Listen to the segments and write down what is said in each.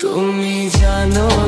তুমি জানো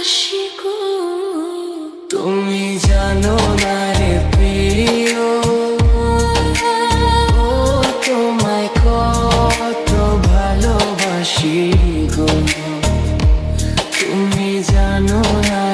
ভালোবাসি তুমি জানো না রে তোমায় কত ভালোবাসি গো। তুমি জানো না